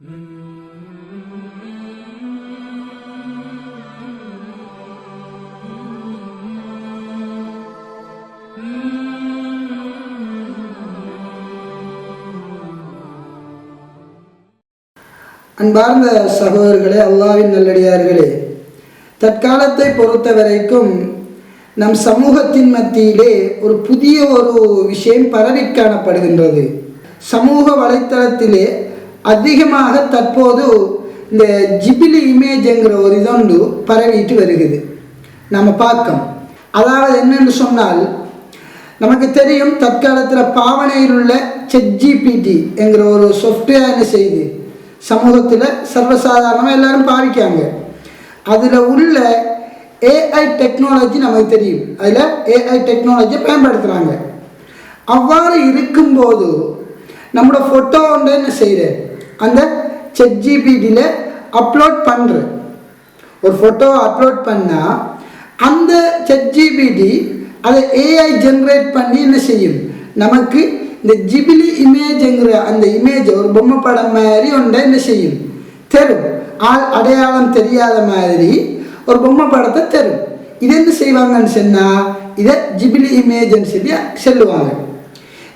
அன்பார்ந்த சகோதரர்களே அல்லாவின் நல்லடியார்களே தற்காலத்தை பொறுத்த வரைக்கும் நம் சமூகத்தின் மத்தியிலே ஒரு புதிய ஒரு விஷயம் பரவி காணப்படுகின்றது. சமூக வலைத்தளத்திலே அதிகமாக தற்போது இந்த ஜிபிலி இமேஜ்ங்கிற ஒரு இதொன்று பரவிட்டு வருகிறது. நம்ம பார்க்கோம் அதாவது என்னென்னு சொன்னால் நமக்கு தெரியும் தற்காலத்தில் பாவனையில் உள்ள செட்ஜிபிடி என்கிற ஒரு சாஃப்ட்வேர் என்ன சமூகத்தில் சர்வசாதாரணமாக எல்லாரும் பாவிக்காங்க அதில் உள்ள ஏஐ டெக்னாலஜி நமக்கு தெரியும். அதில் ஏஐ டெக்னாலஜியை பயன்படுத்துகிறாங்க அவ்வாறு இருக்கும்போது நம்மளோட ஃபோட்டோ ஒன்று என்ன செய்கிறேன் அந்த செட் ஜிபிடியில் அப்லோட் பண்ணுற ஒரு ஃபோட்டோ அப்லோட் பண்ணால் அந்த செட் ஜிபிடி அதை ஏஐ ஜென்ரேட் பண்ணி என்ன செய்யும்? நமக்கு இந்த ஜிபிலி இமேஜ்ங்கிற அந்த இமேஜ் ஒரு பொம்மை படம் மாதிரி ஒன்றை என்ன செய்யும்? தரும். ஆள் அடையாளம் தெரியாத மாதிரி ஒரு பொம்மை படத்தை தரும். இது என்ன செய்வாங்கன்னு சொன்னால் இதை ஜிபிலி இமேஜ்னு சொல்லி சொல்லுவாங்க.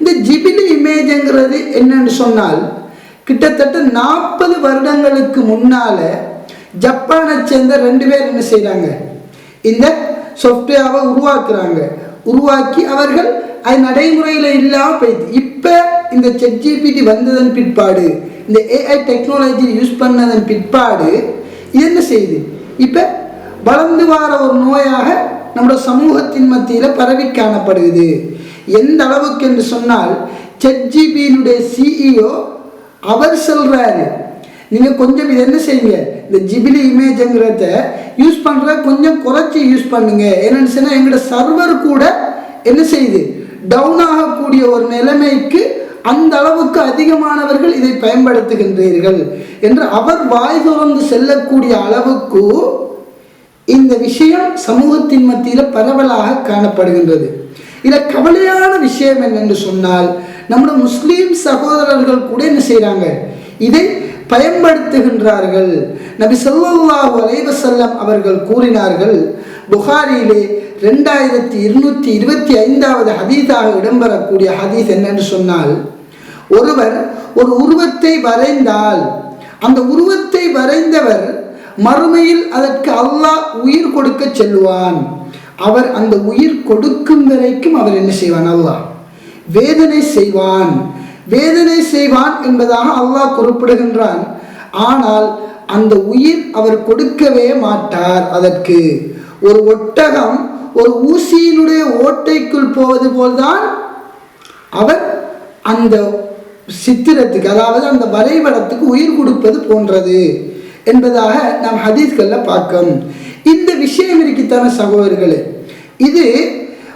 இந்த ஜிபிலி இமேஜ்ங்கிறது என்னன்னு சொன்னால் கிட்டத்தட்ட நாற்பது வருடங்களுக்கு முன்னால் ஜப்பானை சேர்ந்த ரெண்டு பேர் என்ன செய்கிறாங்க இந்த சாஃப்ட்வேரை உருவாக்குறாங்க. உருவாக்கி அவர்கள் அது நடைமுறையில் இல்லாமல் போயிடுது. இப்போ இந்த செட்ஜிபிடி வந்ததன் பிற்பாடு இந்த ஏஐ டெக்னாலஜி யூஸ் பண்ணதன் பிற்பாடு இது என்ன செய்யுது? இப்போ வளர்ந்து வார ஒரு நோயாக நம்மளோட சமூகத்தின் மத்தியில் பரவி காணப்படுகிறது. எந்த அளவுக்கு என்று சொன்னால் செட்ஜிபியினுடைய சிஇஓ அவர் சொல்கிறாரு நீங்கள் கொஞ்சம் இது என்ன செய்யுங்க? இந்த ஜிபிலி இமேஜுங்கிறத யூஸ் பண்ணுற கொஞ்சம் குறைச்சி யூஸ் பண்ணுங்க. என்னன்னு சொன்னால் எங்களோட சர்வர் கூட என்ன செய்யுது? டவுன் ஆகக்கூடிய ஒரு நிலைமைக்கு அந்த அளவுக்கு அதிகமானவர்கள் இதை பயன்படுத்துகின்றீர்கள் என்று அவர் வாய் தொடர்ந்து செல்லக்கூடிய அளவுக்கு இந்த விஷயம் சமூகத்தின் மத்தியில் பரவலாக காணப்படுகின்றது. இதில் கவலையான விஷயம் என்னென்று சொன்னால் நம்முடைய முஸ்லீம் சகோதரர்கள் கூட என்ன செய்கிறாங்க இதை பயன்படுத்துகின்றார்கள். நபி சொல்லா அலைவசல்லம் அவர்கள் கூறினார்கள் புகாரியிலே ரெண்டாயிரத்தி இருநூற்றி இருபத்தி ஐந்தாவது ஹதீஸாக இடம்பெறக்கூடிய ஹதீஸ் என்னன்னு சொன்னால் ஒருவர் ஒரு உருவத்தை வரைந்தால் அந்த உருவத்தை வரைந்தவர் மறுமையில் அதற்கு அல்லாஹ் உயிர் கொடுக்க செல்லுவான். அவர் அந்த உயிர் கொடுக்கும் வரைக்கும் அவர் என்ன செய்வான்? அல்லாஹ் வேதனை செய்வான். வேதனை செய்வான் என்பதாக அல்லாஹ் குறிப்பிடுகின்றான். ஆனால் அந்த உயிர் அவர் கொடுக்கவே மாட்டார். அதற்கு ஒரு ஒட்டகம் ஒரு ஊசியினுடைய ஓட்டைக்குள் போவது போல்தான் அவர் அந்த சித்திரத்துக்கு அதாவது அந்த வரைபடத்துக்கு உயிர் கொடுப்பது போன்றது என்பதாக நாம் ஹதீஸ்களில் பார்க்கணும். இந்த விஷயம் இருக்குத்தான சகோதரர்களே இது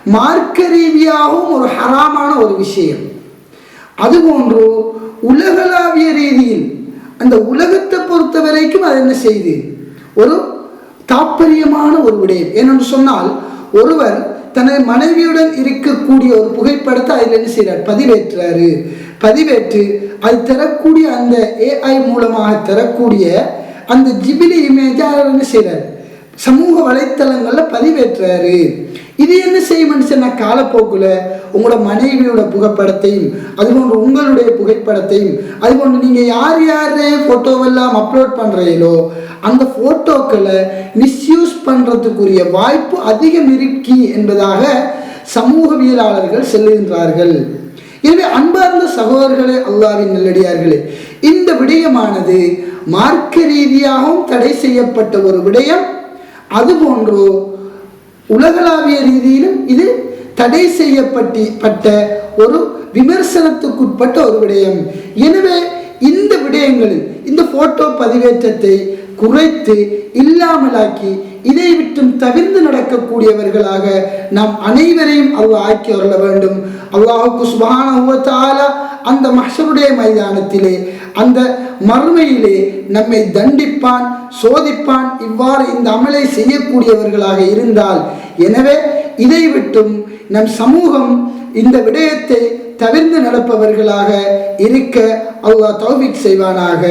மார்க்க ரீதியாகவும் ஒரு ஹராமான ஒரு விஷயம். அதுபோன்று உலகளாவிய ரீதியில் அந்த உலகத்தை பொறுத்த வரைக்கும் அது என்ன செய்து? ஒரு தாற்பயமான ஒரு விடயம். ஏனென்று சொன்னால் ஒருவர் தனது மனைவியுடன் இருக்கக்கூடிய ஒரு புகைப்படத்தை அதில் என்ன செய்கிறார்? பதிவேற்றுறாரு. பதிவேற்று அது தரக்கூடிய அந்த ஏஐ மூலமாக தரக்கூடிய அந்த ஜிபிலி இமேஜை அவர் என்ன செய்கிறார்? சமூக வலைத்தளங்களில் பதிவேற்றுறாரு இது என்ன செய்யும் சொன்ன காலப்போக்கில் உங்களோட மனைவியோட புகைப்படத்தையும் அதுபோன்று உங்களுடைய புகைப்படத்தையும் அதுபோன்று நீங்கள் யார் யார் ஃபோட்டோவெல்லாம் அப்லோட் பண்ணுறீங்களோ அந்த ஃபோட்டோக்களை மிஸ்யூஸ் பண்ணுறதுக்குரிய வாய்ப்பு அதிகம் இருக்கி என்பதாக சமூகவியலாளர்கள் செல்லுகின்றார்கள். எனவே அன்பார்ந்த சகோதரர்களே அல்லாவின் நல்லடியார்களே இந்த விடயமானது மார்க்க ரீதியாகவும் தடை செய்யப்பட்ட ஒரு விடயம். அதுபோன்று உலகளாவிய ரீதியிலும் இது தடை செய்யப்பட்டி பட்ட ஒரு விமர்சனத்துக்குட்பட்ட ஒரு விடயம். எனவே இந்த விடயங்களில் இந்த போட்டோ பதிவேற்றத்தை குறைத்து இல்லாமலாக்கி இதை விட்டும் தவிர்ந்து நடக்கக்கூடியவர்களாக நாம் அனைவரையும் அல்லாஹ் ஆக்கி வரல வேண்டும். அல்லாஹுக்கு சுபான அந்த மஷருடைய மைதானத்திலே அந்த மறுமையிலே நம்மை தண்டிப்பான் சோதிப்பான் இவ்வாறு இந்த அமலை செய்யக்கூடியவர்களாக இருந்தால். எனவே இதை விட்டும் நம் சமூகம் இந்த விடயத்தை தவிர்ந்து நடப்பவர்களாக இருக்க அல்லாஹ் தௌபிக் செய்வானாக.